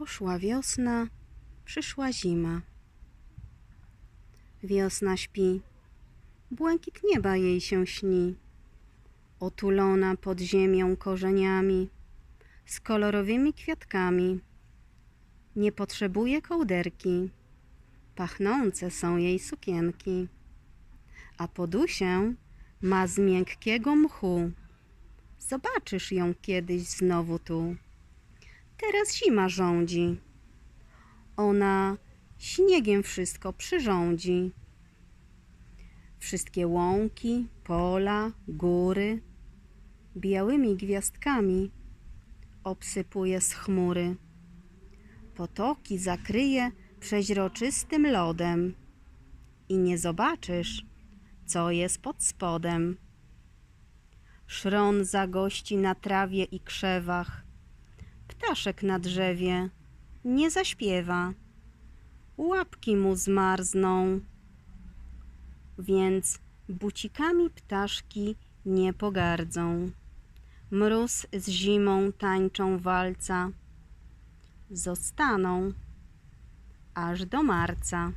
Poszła wiosna, przyszła zima. Wiosna śpi, błękit nieba jej się śni, otulona pod ziemią korzeniami, z kolorowymi kwiatkami. Nie potrzebuje kołderki, pachnące są jej sukienki, a podusię ma z miękkiego mchu. Zobaczysz ją kiedyś znowu tu. Teraz zima rządzi. Ona śniegiem wszystko przyrządzi. Wszystkie łąki, pola, góry białymi gwiazdkami obsypuje z chmury. Potoki zakryje przeźroczystym lodem i nie zobaczysz, co jest pod spodem. Szron zagości na trawie i krzewach, ptaszek na drzewie nie zaśpiewa, łapki mu zmarzną, więc bucikami ptaszki nie pogardzą. Mróz z zimą tańczą walca, zostaną aż do marca.